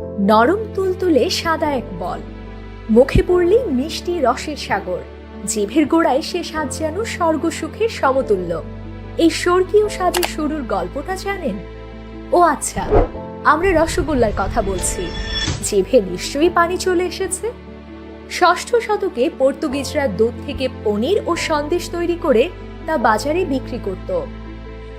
নরম তুলতুলে সাদা এক বল। মুখে পড়লেই মিষ্টি রসের সাগর। জিভের গোড়ায় সে স্বাদ যেন স্বর্গসুখের সমতুল্য। এই স্বর্গীয় স্বাদের শুরুর গল্পটা জানেন? ও আচ্ছা আমরা রসগোল্লার কথা বলছি। জিভে নিশ্চয়ই পানি চলে এসেছে। ষষ্ঠ শতকে পর্তুগিজরা দুধ থেকে পনির ও সন্দেশ তৈরি করে তা বাজারে বিক্রি করত।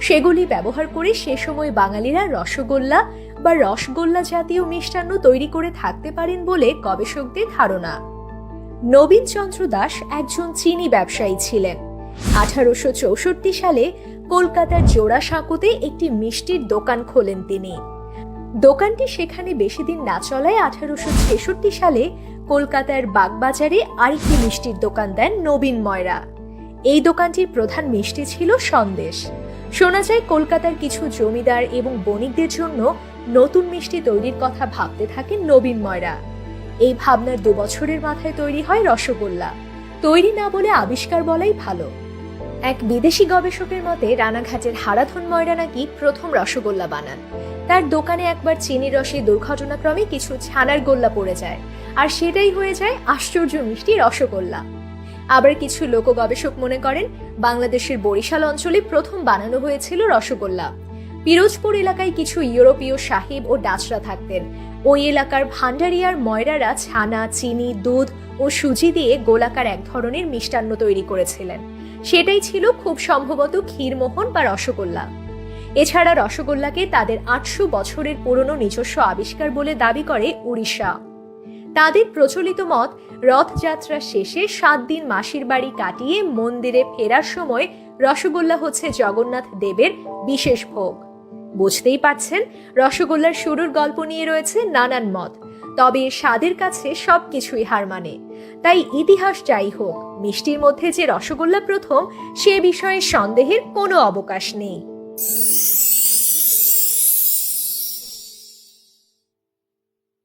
সেগুলি ব্যবহার করে সে সময় বাঙালিরা রসগোল্লা বা রসগোল্লা জাতীয় মিষ্টান্ন তৈরি করে থাকতে পারেন বলে গবেষকদের ধারণা। নবীন চন্দ্র দাস একজন চিনি ব্যবসায়ী ছিলেন। আঠারোশো চৌষট্টি সালে কলকাতার জোড়াসাঁকোতে একটি মিষ্টির দোকান খোলেন তিনি। দোকানটি সেখানে বেশি দিন না চলায় আঠারোশো ছেষট্টি সালে কলকাতার বাগবাজারে আরেকটি মিষ্টির দোকান দেন নবীন ময়রা। এই দোকানটির প্রধান মিষ্টি ছিল সন্দেশ। শোনা যায়, কলকাতার কিছু জমিদার এবং বণিকদের জন্য নতুন মিষ্টি তৈরির কথা ভাবতে থাকেন নবীন ময়রা। এই ভাবনার দু বছরের মাথায় তৈরি হয় রসগোল্লা। তৈরি না বলে আবিষ্কার বলাই ভালো। এক বিদেশি গবেষকের মতে, রানাঘাটের হারাধন ময়রা নাকি প্রথম রসগোল্লা বানান। তার দোকানে একবার চিনি রসে দুর্ঘটনাক্রমে কিছু ছানার গোল্লা পড়ে যায়, আর সেটাই হয়ে যায় আশ্চর্য মিষ্টি রসগোল্লা। আবার কিছু লোক গবেষক মনে করেন, বাংলাদেশের বরিশাল অঞ্চলে প্রথম বানানো হয়েছিল রসগোল্লা। পিরোজপুর এলাকায় কিছু ইউরোপীয় সাহেব ও ডাচরা থাকতেন। ওই এলাকার ভান্ডারিয়ার ময়রারা ছানা, চিনি, দুধ ও সুজি দিয়ে গোলাকার এক ধরনের মিষ্টান্ন তৈরি করেছিলেন। সেটাই ছিল খুব সম্ভবত ক্ষীরমোহন বা রসগোল্লা। এছাড়া রসগোল্লাকে তাদের আটশো বছরের পুরনো নিজস্ব আবিষ্কার বলে দাবি করে উড়িষ্যা। তাদের প্রচলিত মত, রথযাত্রা শেষে সাত দিন মাসির বাড়ি কাটিয়ে মন্দিরে ফেরার সময় রসগোল্লা হচ্ছে জগন্নাথ দেবের বিশেষ ভোগ। বুঝতেই পাচ্ছেন, রসগোল্লার শুরুর গল্প নিয়ে রয়েছে নানান মত। তবে স্বাদের কাছে সব কিছুই হার মানে। তাই ইতিহাস যাই হোক, মিষ্টির মধ্যে যে রসগোল্লা প্রথম, সে বিষয়ে সন্দেহের কোনো অবকাশ নেই।